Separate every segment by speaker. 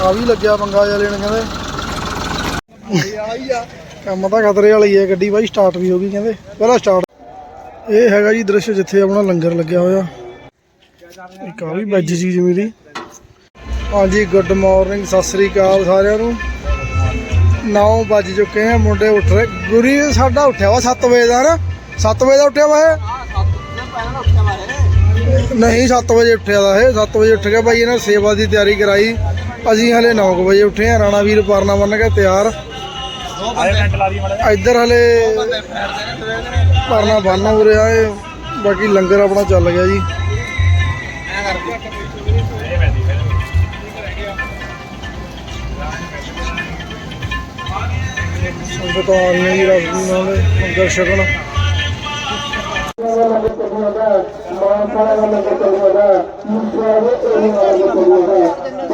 Speaker 1: ਆ ਵੀ ਲੱਗਿਆ ਪੰਗਾ ਜਿਹਾ ਲੈਣ ਕਹਿੰਦੇ। ਕੰਮ ਤਾਂ ਖਤਰੇ ਵਾਲੀ ਹੈ ਗੱਡੀ ਬਾਈ ਸਟਾਰਟ ਵੀ ਹੋ ਗਈ ਕਹਿੰਦੇ। ਪਹਿਲਾਂ ਸਟਾਰਟ ਇਹ ਹੈਗਾ ਜੀ ਦ੍ਰਿਸ਼ ਜਿੱਥੇ ਆਪਣਾ ਲੰਗਰ ਲੱਗਿਆ ਹੋਇਆ। ਇੱਕ ਆ ਵੀ ਵੈਜ ਚੀਜ਼ ਮਿਲੀ। ਹਾਂਜੀ ਗੁੱਡ ਮਾਰਨਿੰਗ ਸਤਿ ਸ੍ਰੀ ਅਕਾਲ ਸਾਰਿਆਂ ਨੂੰ। 9 ਵੱਜ ਚੁੱਕੇ ਆ, ਮੁੰਡੇ ਉੱਠ ਰਹੇ। ਗੁਰੀ ਸਾਡਾ ਉੱਠਿਆ ਵਾ 7 ਵਜੇ ਦਾ ਨਾ। 7 ਵਜੇ ਦਾ ਉੱਠਿਆ ਵਾ ਇਹ? ਨਹੀਂ 7 ਵਜੇ ਉੱਠਿਆ ਦਾ ਇਹ। 7 ਵਜੇ ਉੱਠ ਗਿਆ ਬਾਈ, ਇਹਨਾਂ ਸੇਵਾ ਦੀ ਤਿਆਰੀ ਕਰਾਈ। ਅਸੀਂ ਹਲੇ 9 ਵਜੇ ਉੱਠੇ ਆ ਰਾਣਾ ਵੀਰ ਪਰਨਾ ਬੰਨ ਕੇ ਤਿਆਰ ਇੱਧਰ ਹਲੇ ਪਰਨਾ ਬੰਨ ਹੋ ਰਿਹਾ ਏ ਬਾਕੀ ਲੰਗਰ ਆਪਣਾ ਚੱਲ ਗਿਆ ਜੀ ਸੰਗਤ ਆ ਰਹੀਆਂ ਜੀ ਰਸਦੀ ਨਾਲ ਲੰਗਰ ਛਕਣ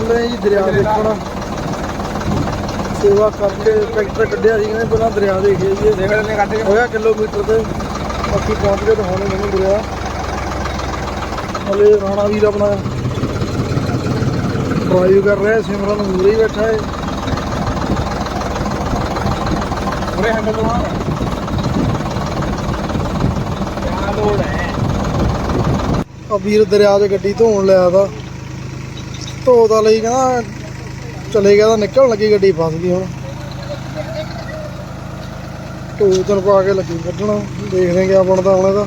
Speaker 1: ਚੱਲੇ ਜੀ ਦਰਿਆ ਦੇਖਣ। ਸੇਵਾ ਕਰਕੇ ਟਰੈਕਟਰ ਕੱਢਿਆ ਸੀ ਕਹਿੰਦੇ ਪਹਿਲਾਂ ਦਰਿਆ ਦੇਖੀਏ ਜੀ। ਦੇਖ ਲੈਣੇ ਕੱਢ ਕੇ। ਹੋਇਆ ਕਿਲੋਮੀਟਰ ਤੇ। ਬਾਕੀ ਪਹੁੰਚ ਗਏ ਤਾਂ ਹੁਣ ਮੈਨੂੰ ਦਰਿਆ। ਹਲੇ ਰਾਣਾ ਵੀਰ ਆਪਣਾ ਡਰਾਈਵ ਕਰ ਰਿਹਾ ਸਿਮਰਨ ਮੂਰੇ ਹੀ ਬੈਠਾ ਹੈ।
Speaker 2: ਪੂਰੇ ਹੈਂਡਲ ਤੋਂ ਆ ਕਿਆ ਲੋੜ ਹੈ?
Speaker 1: ਆ ਵੀਰ ਦਰਿਆ 'ਚ ਗੱਡੀ ਧੋਣ ਲਿਆ ਦਾ ਧੋ ਤਾਂ ਲਈ ਕਹਿੰਦਾ, ਚਲੇ ਗਿਆ ਤਾਂ ਨਿਕਲਣ ਲੱਗੀ ਗੱਡੀ, ਫਸ ਗਈ ਹੁਣ ਧੋ ਤਨ ਪਾ ਕੇ ਲੱਗੀ ਕੱਢਣਾ, ਦੇਖਦੇ ਕਿਆ ਬਣਦਾ ਹੁਣ ਇਹਦਾ।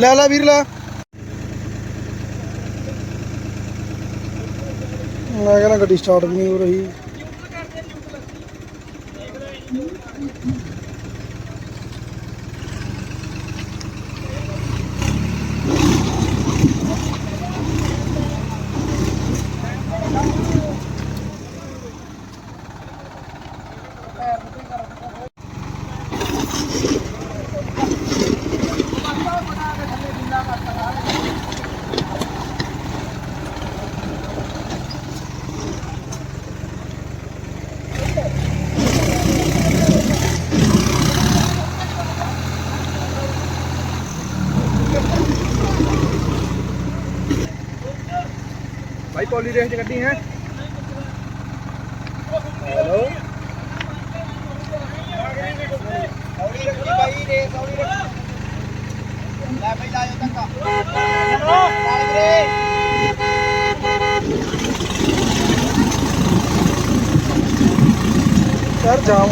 Speaker 1: ਲੈ ਲੈ ਵੀਰ, ਲੈ। ਮੈਂ ਕਹਿੰਦਾ ਗੱਡੀ ਸਟਾਰਟ ਵੀ ਨਹੀਂ ਹੋ ਰਹੀ।
Speaker 2: Thank you. ਭਾਈ ਰੇਸ ਚ ਕੱਢੀ ਹੈ। ਹੈਲੋ। ਭਾਈ ਰੇਸ ਹੌਲੀ ਰੱਖੀ ਲੈ ਭਾਈ ਲਾਇਓ ਧੱਕਾ ਚੱਲ ਵੀਰੇ
Speaker 1: ਯਾਰ ਜਾਮ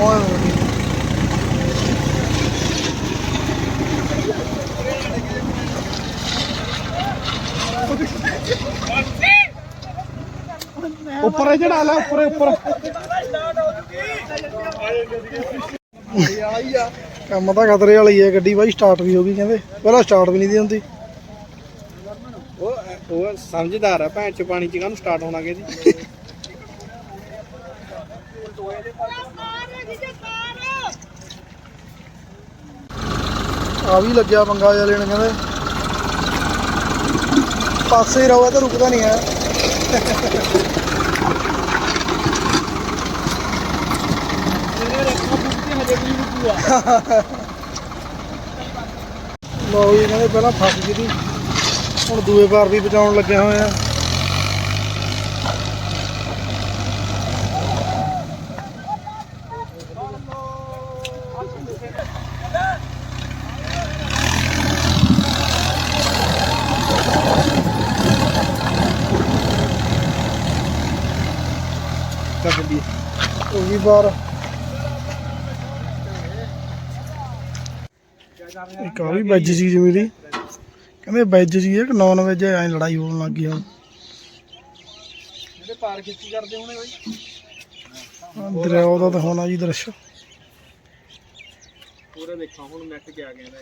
Speaker 2: ਉੱਪਰ ਚੜਾ ਲੈ ਉੱਪਰ ਉੱਪਰ। ਆ
Speaker 1: ਕੰਮ ਤਾਂ ਖਤਰੇ ਵਾਲੀ ਹੈ ਗੱਡੀ ਬਾਈ ਸਟਾਰਟ ਵੀ ਹੋ ਗਈ ਕਹਿੰਦੇ। ਪਹਿਲਾਂ ਸਟਾਰਟ ਵੀ ਨਹੀਂ ਦੀ ਹੁੰਦੀ।
Speaker 2: ਉਹ ਉਹ ਸਮਝਦਾਰ ਆ ਭੈਣ ਚ ਪਾਣੀ ਚ ਕਾਹਨੂੰ ਸਟਾਰਟ ਹੋਣਾ ਕਿਹਦੀ।
Speaker 1: ਆ ਵੀ ਲੱਗਿਆ ਪੰਗਾ ਜਿਹਾ ਲੈਣ ਕਹਿੰਦੇ। ਪਾਸੇ ਹੀ ਰਹੋ ਇਹ ਤਾਂ ਰੁਕਦਾ ਨਹੀਂ ਹੈ। ਲੋ ਵੀ ਕਹਿੰਦੇ ਪਹਿਲਾਂ ਫਸ ਗਈ ਸੀ। ਹੁਣ ਦੂਏ ਵਾਰ ਵੀ ਬਚਾਉਣ ਲੱਗੇ ਹੋਏ ਆ।
Speaker 2: ਕੱਢਦੀ
Speaker 1: ਉਹ ਵੀ ਬਾਹਰ ਇੱਕ ਆ ਵੀ ਵੈਜ ਚੀਜ਼ ਮਿਲੀ ਕਹਿੰਦੇ ਵੈਜ ਜੀ ਹੈ ਕਿ ਨਾਨ ਵੈਜ ਐਂ ਲੜਾਈ ਹੋਣ ਲੱਗ ਗਈ ਹੁਣ।
Speaker 2: ਜਿਹੜੇ ਪਾਰ ਖਿੱਚੀ ਕਰਦੇ ਹੋਣੇ ਬਾਈ।
Speaker 1: ਦਰਿਆ ਦਾ ਤਾਂ ਹੋਣਾ ਜੀ ਦ੍ਰਿਸ਼।
Speaker 2: ਪੂਰਾ ਦੇਖਾਂ ਹੁਣ ਨੈਟ ਗਿਆ ਗਿਆ ਇਹਦਾ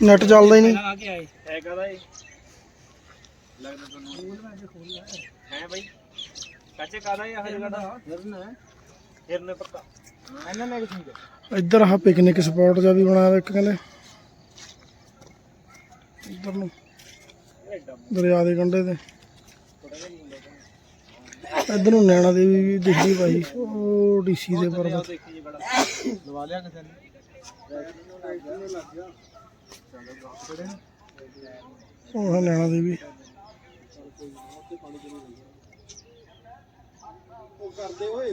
Speaker 1: ਨੈਟ ਚੱਲਦਾ ਹੀ ਨਹੀਂ।
Speaker 2: ਆ ਕੇ ਆਏ। ਹੈ ਕਹਦਾ ਇਹ? ਲੱਗਦਾ ਤੁਹਾਨੂੰ। ਹੈ ਬਾਈ। ਕੱਚੇ ਕਾਦਾ ਇਹ ਹਜੇ ਕਾਦਾ ਹਿਰਨ ਹੈ। ਹਿਰਨ ਪੱਕਾ। ਇਹਨਾਂ ਨੇ ਕਿਥੋਂ ਦੇ
Speaker 1: ਇੱਧਰ ਆਹ ਪਿਕਨਿਕ ਸਪੌਟ ਜਿਹਾ ਵੀ ਬਣਾਇਆ ਇੱਕ ਕਹਿੰਦੇ। ਇੱਧਰ ਨੂੰ ਦਰਿਆ ਦੇ ਕੰਢੇ ਤੇ। ਇੱਧਰ ਨੂੰ ਨੈਣਾ ਦੇਵੀ ਵੀ ਦਿਖਦੀ ਭਾਈ ਉਹ ਡੀਸੀ ਦੇ ਪਰਬਤ।
Speaker 2: ਬੜਾ। ਲਵਾ ਲਿਆ ਕਿਸੇ ਨੇ।
Speaker 1: ਉਹ ਨੈਣਾ ਦੇਵੀ।
Speaker 2: ਉਹ ਕਰਦੇ ਓਏ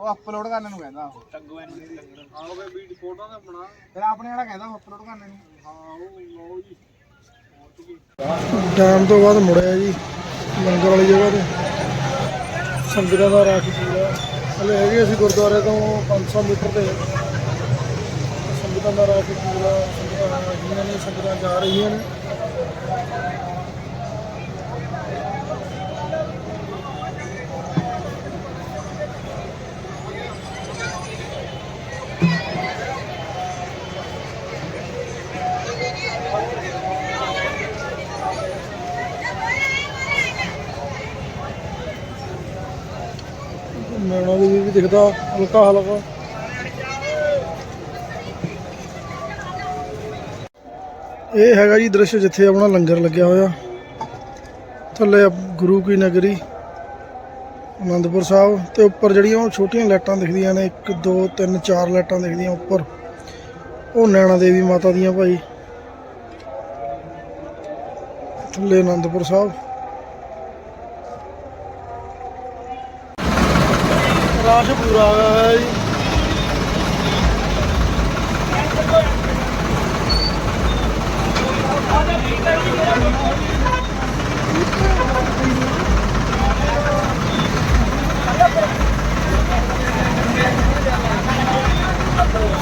Speaker 2: ਉਹ ਅਪਲੋਡ ਕਰਨ ਨੂੰ ਕਹਿੰਦਾ ਉਹ। ਟੱਗੂ ਐਨ ਆਹ ਵੇ ਵੀਡੀਓ ਫੋਟੋ ਦਾ ਬਣਾ। ਫਿਰ ਆਪਣੇ ਵਾਲਾ ਕਹਿੰਦਾ ਅਪਲੋਡ ਕਰਨ ਨੂੰ। ਹਾਂ ਉਹ ਲਓ ਜੀ
Speaker 1: ਡੈਮ ਤੋਂ ਬਾਅਦ ਮੁੜਿਆ ਜੀ ਲੰਗਰ ਵਾਲੀ ਜਗ੍ਹਾ ਤੇ। ਸੰਗਤਾਂ ਦਾ ਰਾਸ਼ ਪੂਰਾ। ਹਲੇ ਹੈਗੇ ਅਸੀਂ ਗੁਰਦੁਆਰੇ ਤੋਂ 500 ਮੀਟਰ ਤੇ। ਸੰਗਤਾਂ ਦਾ ਰਾਸ਼ ਪੂਰਾ। ਸੰਗਤਾਂ ਰਹੀਆਂ ਨੇ ਸੰਗਤਾਂ ਜਾ ਰਹੀਆਂ ਨੇ। ਨੈਣਾ ਦਿਖਦਾ, ਹਲਕਾ ਹਲਕਾ। ਇਹ ਹੈਗਾ ਜੀ ਦ੍ਰਿਸ਼ ਜਿੱਥੇ ਆਪਣਾ ਲੰਗਰ ਲੱਗਿਆ ਹੋਇਆ। ਥੱਲੇ ਗੁਰੂ ਕੀ ਨਗਰੀ, ਅਨੰਦਪੁਰ ਸਾਹਿਬ ਤੇ ਉੱਪਰ ਜਿਹੜੀਆਂ ਉਹ ਛੋਟੀਆਂ ਲਾਈਟਾਂ ਦਿਖਦੀਆਂ ਨੇ 1 2 3 4 ਲਾਈਟਾਂ ਦਿਖਦੀਆਂ ਉੱਪਰ। ਉਹ ਨੈਣਾ ਦੇਵੀ ਮਾਤਾ ਦੀਆਂ ਭਾਈ। ਥੱਲੇ ਅਨੰਦਪੁਰ ਸਾਹਿਬ। ਰਾਸ਼ ਪੂਰਾ ਹੈ ਜੀ।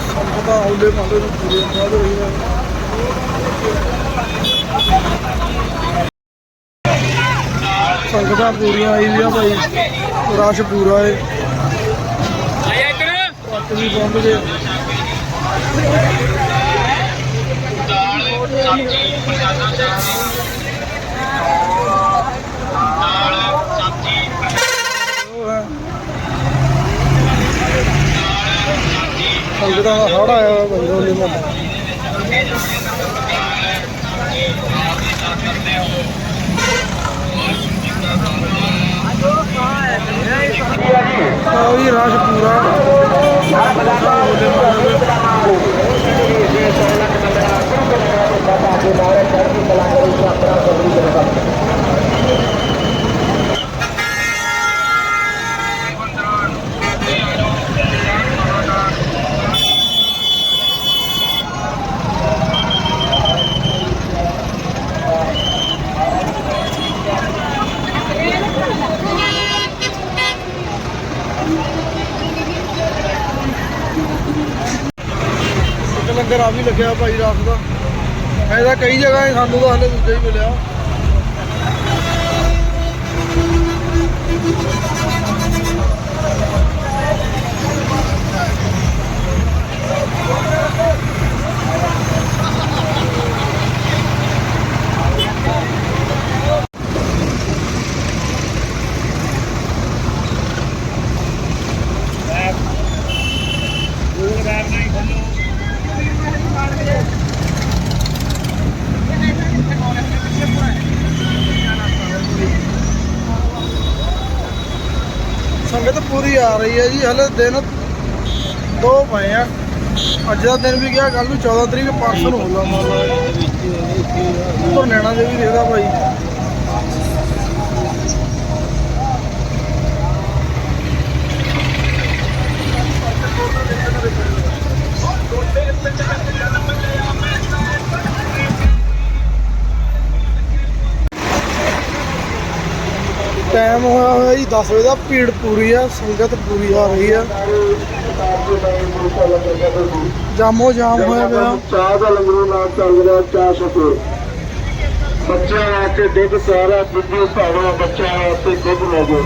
Speaker 1: ਸੰਗਤਾਂ ਹੌਲੇ ਮਹੱਲੇ ਨੂੰ ਪੂਰੇ ਬਾਦ ਰਹੀ ਹੈ ਸੰਗਤਾਂ ਪੂਰੀਆਂ ਆਈ ਦੀਆਂ ਭਾਈ। ਰਸ਼ ਪੂਰਾ ਹੈ
Speaker 2: ਇੱਧਰ
Speaker 1: ਟਰੱਕ ਵੀ ਬੰਦ ਜੇ ਉਹ ਹੈ। ਸੰਗਤਾਂ ਦਾ ਹੜ ਆਇਆ ਭਾਈ ਹੋਲੇ ਮਹੱਲੇ ਆਹ ਵੀ ਰਸ਼ ਪੂਰਾ। ਹੋਲੇ ਮਹੱਲੇ ਲੱਗਿਆ ਭਾਈ ਰਾਤ ਦਾ। ਐਦਾ ਕਈ ਜਗ੍ਹਾ ਹੈ ਸਾਨੂੰ ਤਾਂ ਹਲੇ ਦੂਜਾ ਹੀ ਮਿਲਿਆ ਸੰਗਤ ਪੂਰੀ ਆ ਰਹੀ ਹੈ ਜੀ, ਹਲੇ ਦਿਨ ਦੋ ਪਏ ਆ। ਅੱਜ ਦਾ ਦਿਨ ਵੀ ਗਿਆ ਕੱਲ ਨੂੰ 14 ਤਰੀਕ ਪਰਸੋਂ ਨੂੰ ਹੋਗਾ ਮੰਨ ਲਓ ਉੱਪਰ ਨੈਣਾ ਦੇ ਵੀ ਦੇਖਦਾ ਭਾਈ। ਟਾਈਮ ਹੋਇਆ ਹੋਇਆ ਜੀ 10 ਵਜੇ ਦਾ, ਭੀੜ ਪੂਰੀ ਆ, ਸੰਗਤ ਪੂਰੀ ਆ ਰਹੀ ਆ। ਜਾਮੋ ਜਾਮ ਹੋਇਆ ਪਿਆ।
Speaker 3: ਚਾਹ ਦਾ ਲੰਗਰ ਨਾਲ ਚੱਲ ਰਿਹਾ, ਚਾਹ ਸ਼ੁਕਰ ਬੱਚਿਆਂ ਵਾਸਤੇ ਦੁੱਧ ਸਾਰਾ ਦੁੱਧ ਭਾਵੇਂ ਬੱਚਿਆਂ ਵਾਸਤੇ ਦੁੱਧ ਲੈ ਜਾਓ